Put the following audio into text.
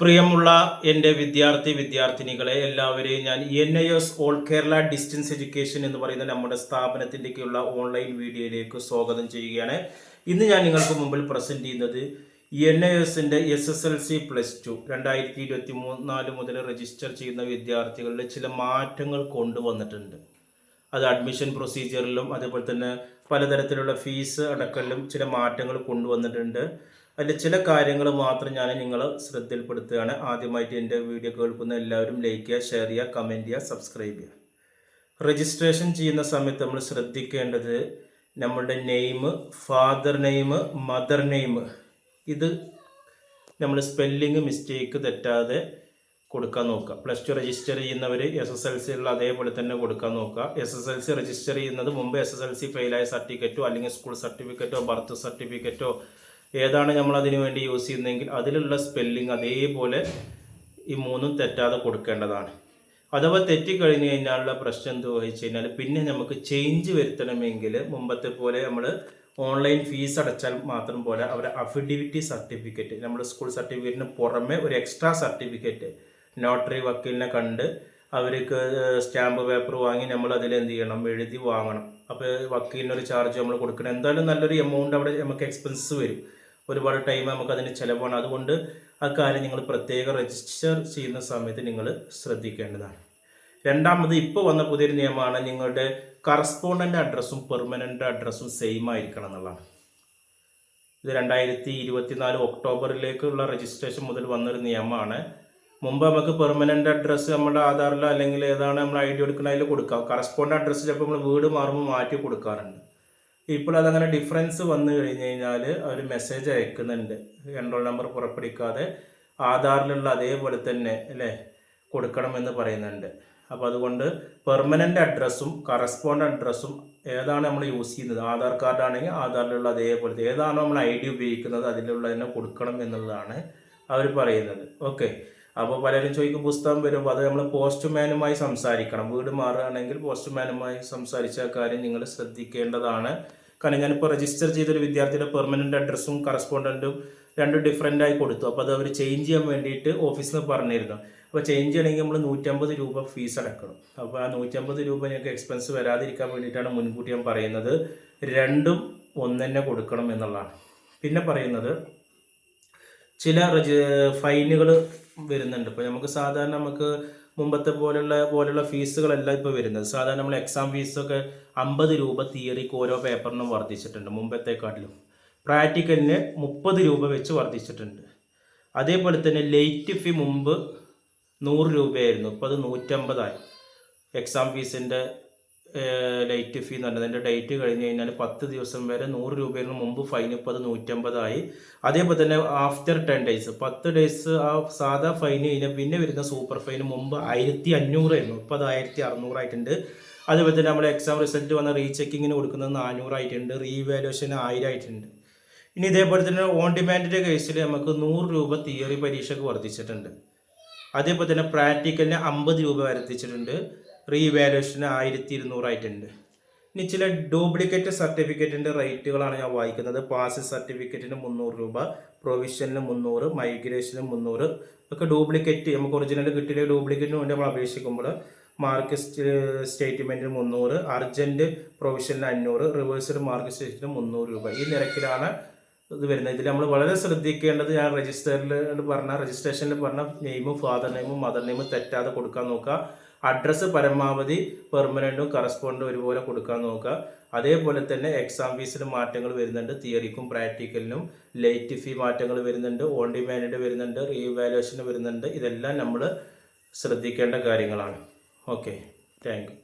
പ്രിയമുള്ള എന്റെ വിദ്യാർത്ഥി വിദ്യാർത്ഥിനികളെ എല്ലാവരെയും ഞാൻ N I S all Kerala distance education എന്ന് പറയുന്ന നമ്മുടെ സ്ഥാപനത്തിന്റെയൊക്കെയുള്ള ഓൺലൈൻ വീഡിയോയിലേക്ക് സ്വാഗതം ചെയ്യുകയാണ്. ഇന്ന് ഞാൻ നിങ്ങൾക്ക് മുമ്പിൽ പ്രസന്റ് ചെയ്യുന്നത് എൻ ഐ എസിന്റെ S S L C plus two രണ്ടായിരത്തി ഇരുപത്തി മൂന്നാൽ മുതൽ രജിസ്റ്റർ ചെയ്യുന്ന വിദ്യാർത്ഥികളിൽ ചില മാറ്റങ്ങൾ കൊണ്ടുവന്നിട്ടുണ്ട്. അത് അഡ്മിഷൻ പ്രൊസീജിയറിലും അതേപോലെ തന്നെ പലതരത്തിലുള്ള ഫീസ് അടക്കലിലും ചില മാറ്റങ്ങൾ കൊണ്ടുവന്നിട്ടുണ്ട്. അതിൽ ചില കാര്യങ്ങൾ മാത്രം ഞാൻ നിങ്ങൾ ശ്രദ്ധയിൽപ്പെടുത്തുകയാണ്. ആദ്യമായിട്ട് എന്റെ വീഡിയോ കേൾക്കുന്ന എല്ലാവരും ലൈക്ക് ചെയ്യുക ഷെയർ ചെയ്യുക കമന്റ് ചെയ്യുക സബ്സ്ക്രൈബ് ചെയ്യുക. രജിസ്ട്രേഷൻ ചെയ്യുന്ന സമയത്ത് നമ്മൾ ശ്രദ്ധിക്കേണ്ടത് നമ്മളുടെ name father name mother name ഇത് നമ്മൾ സ്പെല്ലിങ് മിസ്റ്റേക്ക് തെറ്റാതെ കൊടുക്കാൻ നോക്കുക. പ്ലസ് ടു രജിസ്റ്റർ ചെയ്യുന്നവർ എസ് എസ് എൽ സി ഉള്ള അതേപോലെ തന്നെ കൊടുക്കാൻ നോക്കുക. S S L C register ചെയ്യുന്നത് മുമ്പ് എസ് എസ് എൽ സി ഫെയിലായ സർട്ടിഫിക്കറ്റോ അല്ലെങ്കിൽ സ്കൂൾ സർട്ടിഫിക്കറ്റോ ബർത്ത് സർട്ടിഫിക്കറ്റോ ഏതാണ് നമ്മൾ അതിനു വേണ്ടി യൂസ് ചെയ്യുന്നതെങ്കിൽ അതിലുള്ള സ്പെല്ലിംഗ് അതേപോലെ ഈ മൂന്നും തെറ്റാതെ കൊടുക്കേണ്ടതാണ്. അഥവാ തെറ്റിക്കഴിഞ്ഞ് കഴിഞ്ഞാലുള്ള പ്രശ്നം എന്ത് ചോദിച്ചു കഴിഞ്ഞാൽ പിന്നെ നമുക്ക് ചേഞ്ച് വരുത്തണമെങ്കിൽ മുമ്പത്തെ പോലെ നമ്മൾ ഓൺലൈൻ ഫീസ് അടച്ചാൽ മാത്രം പോലെ അവരെ അഫിഡവിറ്റി സർട്ടിഫിക്കറ്റ് നമ്മുടെ സ്കൂൾ സർട്ടിഫിക്കറ്റിന് പുറമെ ഒരു എക്സ്ട്രാ സർട്ടിഫിക്കറ്റ് നോട്ടറി വക്കീലിനെ കണ്ട് അവർക്ക് സ്റ്റാമ്പ് പേപ്പർ വാങ്ങി നമ്മൾ അതിൽ എന്ത് ചെയ്യണം? എഴുതി വാങ്ങണം. അപ്പോൾ വക്കീലിനൊരു ചാർജ് നമ്മൾ കൊടുക്കണം. എന്തായാലും നല്ലൊരു എമൗണ്ട് അവിടെ നമുക്ക് എക്സ്പെൻസ് വരും. ഒരുപാട് ടൈം നമുക്ക് അതിന് ചിലവാണ്. അതുകൊണ്ട് ആ കാര്യം നിങ്ങൾ പ്രത്യേകം രജിസ്റ്റർ ചെയ്യുന്ന സമയത്ത് നിങ്ങൾ ശ്രദ്ധിക്കേണ്ടതാണ്. രണ്ടാമത് ഇപ്പോൾ വന്ന പുതിയൊരു നിയമമാണ് നിങ്ങളുടെ കറസ്പോണ്ടന്റ് അഡ്രസ്സും പെർമനന്റ് അഡ്രസ്സും സെയിം ആയിരിക്കണം എന്നുള്ളതാണ്. ഇത് രണ്ടായിരത്തി ഇരുപത്തിനാല് ഒക്ടോബറിലേക്കുള്ള രജിസ്ട്രേഷൻ മുതൽ വന്നൊരു നിയമമാണ്. മുമ്പ് നമുക്ക് പെർമനന്റ് അഡ്രസ്സ് നമ്മുടെ ആധാറിലോ അല്ലെങ്കിൽ ഏതാണ് നമ്മൾ ഐ ഡി കൊടുക്കുന്നതിൽ കൊടുക്കാം. കറസ്പോണ്ട് അഡ്രസ്സ് ചിലപ്പോൾ നമ്മൾ വീട് മാറുമ്പോൾ മാറ്റി കൊടുക്കാറുണ്ട്. ഇപ്പോൾ അതങ്ങനെ ഡിഫറൻസ് വന്നു കഴിഞ്ഞ് കഴിഞ്ഞാൽ അവർ മെസ്സേജ് അയക്കുന്നുണ്ട്. എൻറോൾ നമ്പർ പുറപ്പെടുവിക്കാതെ ആധാറിലുള്ള അതേപോലെ തന്നെ അല്ലേ? കൊടുക്കണമെന്ന് പറയുന്നുണ്ട്. അപ്പോൾ അതുകൊണ്ട് പെർമനന്റ് അഡ്രസ്സും കറസ്പോണ്ട് അഡ്രസ്സും ഏതാണ് നമ്മൾ യൂസ് ചെയ്യുന്നത്? ആധാർ കാർഡാണെങ്കിൽ ആധാറിലുള്ള അതേപോലത്തെ ഏതാണോ നമ്മൾ ഐ ഡി ഉപയോഗിക്കുന്നത് അതിലുള്ള തന്നെ കൊടുക്കണം എന്നുള്ളതാണ് അവർ പറയുന്നത്. ഓക്കെ അപ്പോൾ പലരും ചോദിക്കും പുസ്തകം വരുമ്പോൾ അത് നമ്മൾ പോസ്റ്റ്മാനുമായി സംസാരിക്കണം. വീട് മാറുകയാണെങ്കിൽ പോസ്റ്റ്മാനുമായി സംസാരിച്ച കാര്യം നിങ്ങൾ ശ്രദ്ധിക്കേണ്ടതാണ്. കാരണം ഞാനിപ്പോൾ രജിസ്റ്റർ ചെയ്തൊരു വിദ്യാർത്ഥിയുടെ പെർമനന്റ് അഡ്രസ്സും കറസ്പോണ്ടന്റും രണ്ട് ഡിഫറെന്റ് ആയി കൊടുത്തു. അപ്പോൾ അത് അവർ ചേഞ്ച് ചെയ്യാൻ വേണ്ടിയിട്ട് ഓഫീസിൽ നിന്ന് പറഞ്ഞിരുന്നു. അപ്പോൾ ചേഞ്ച് ചെയ്യണമെങ്കിൽ നമ്മൾ നൂറ്റമ്പത് രൂപ ഫീസ് അടക്കണം. അപ്പോൾ ആ നൂറ്റമ്പത് രൂപ ഞങ്ങൾക്ക് എക്സ്പെൻസ് വരാതിരിക്കാൻ വേണ്ടിയിട്ടാണ് മുൻകൂട്ടി ഞാൻ പറയുന്നത്. രണ്ടും ഒന്ന് തന്നെ കൊടുക്കണം എന്നുള്ളതാണ്. പിന്നെ പറയുന്നത് ചില ഫൈനുകൾ വരുന്നുണ്ട്. ഇപ്പോൾ നമുക്ക് സാധാരണ നമുക്ക് മുമ്പത്തെ പോലുള്ള പോലുള്ള ഫീസുകളല്ല ഇപ്പോൾ വരുന്നത്. സാധാരണ നമ്മൾ എക്സാം ഫീസൊക്കെ അമ്പത് രൂപ തിയറിക്ക് ഓരോ പേപ്പറിനും വർദ്ധിച്ചിട്ടുണ്ട് മുമ്പത്തെക്കാട്ടിലും. പ്രാക്ടിക്കലിന് മുപ്പത് രൂപ വെച്ച് വർദ്ധിച്ചിട്ടുണ്ട്. അതേപോലെ തന്നെ ലേറ്റ് ഫീ മുമ്പ് നൂറ് രൂപയായിരുന്നു. ഇപ്പോൾ അത് നൂറ്റമ്പതായി. എക്സാം ഫീസിന്റെ ലൈറ്റ് ഫീ എന്ന് പറഞ്ഞത്. അതിന്റെ ഡേറ്റ് കഴിഞ്ഞ് കഴിഞ്ഞാൽ പത്ത് ദിവസം വരെ നൂറ് രൂപയിൽ മുമ്പ് ഫൈൻ ഇപ്പോൾ അത് നൂറ്റമ്പതായി. അതേപോലെ തന്നെ ആഫ്റ്റർ ടെൻ ഡേയ്സ് പത്ത് ഡേയ്സ് ആ സാധാ ഫൈൻ കഴിഞ്ഞാൽ പിന്നെ വരുന്ന സൂപ്പർ ഫൈൻ മുമ്പ് ആയിരത്തി അഞ്ഞൂറായിരുന്നു ഇപ്പോൾ അത് ആയിരത്തി അറുന്നൂറായിട്ടുണ്ട് അതേപോലെ തന്നെ നമ്മൾ എക്സാം റിസൾട്ട് വന്ന റീചെക്കിങ്ങിന് കൊടുക്കുന്നത് നാനൂറായിട്ടുണ്ട് റീവാലുവേഷൻ ആയിരമായിട്ടുണ്ട് ഇനി ഇതേപോലെ തന്നെ ഓൺ ഡിമാൻഡിന്റെ കേസിൽ നമുക്ക് നൂറ് രൂപ തിയറി പരീക്ഷയ്ക്ക് വർദ്ധിച്ചിട്ടുണ്ട്. അതേപോലെ തന്നെ പ്രാക്ടിക്കലിന് അമ്പത് രൂപ വർദ്ധിച്ചിട്ടുണ്ട് റീവാലുവേഷന് ആയിരത്തി ഇരുന്നൂറായിട്ടുണ്ട് ഇനി ചില ഡ്യൂപ്ലിക്കേറ്റ് സർട്ടിഫിക്കറ്റിന്റെ റേറ്റുകളാണ് ഞാൻ വായിക്കുന്നത്. പാസ് സർട്ടിഫിക്കറ്റിന് മുന്നൂറ് രൂപ പ്രൊവിഷനിൽ മുന്നൂറ് മൈഗ്രേഷന് മുന്നൂറ്. ഒക്കെ ഡ്യൂപ്ലിക്കേറ്റ് നമുക്ക് ഒറിജിനൽ കിട്ടിയ ഡ്യൂപ്ലിക്കേറ്റിന് വേണ്ടി നമ്മൾ അപേക്ഷിക്കുമ്പോൾ മാർക്ക് സ്റ്റേറ്റ്മെന്റിന് മുന്നൂറ് അർജന്റ് പ്രൊവിഷനിൽ അഞ്ഞൂറ് റിവേഴ്സ്ഡ് മാർക്ക് സ്റ്റേറ്റിന് മുന്നൂറ് രൂപ. ഈ നിരക്കിലാണ് ഇത് വരുന്നത്. ഇതിൽ നമ്മൾ വളരെ ശ്രദ്ധിക്കേണ്ടത് ഞാൻ രജിസ്റ്ററിൽ പറഞ്ഞ രജിസ്ട്രേഷനിൽ പറഞ്ഞ നെയിമും ഫാദർ നെയിമും മദർ നെയിമും തെറ്റാതെ കൊടുക്കാൻ നോക്കുക. അഡ്രസ്സ് പരമാവധി പെർമനന്റും കറസ്പോണ്ടും ഒരുപോലെ കൊടുക്കാൻ നോക്കുക. അതേപോലെ തന്നെ എക്സാം ഫീസിൽ മാറ്റങ്ങൾ വരുന്നുണ്ട്. തിയറിക്കും പ്രാക്ടിക്കലിനും ലേറ്റ് ഫീ മാറ്റങ്ങൾ വരുന്നുണ്ട്. ഓൺ ഡിമാൻഡ് വരുന്നുണ്ട്. റീവാലുവേഷൻ വരുന്നുണ്ട്. ഇതെല്ലാം നമ്മൾ ശ്രദ്ധിക്കേണ്ട കാര്യങ്ങളാണ്. Okay thank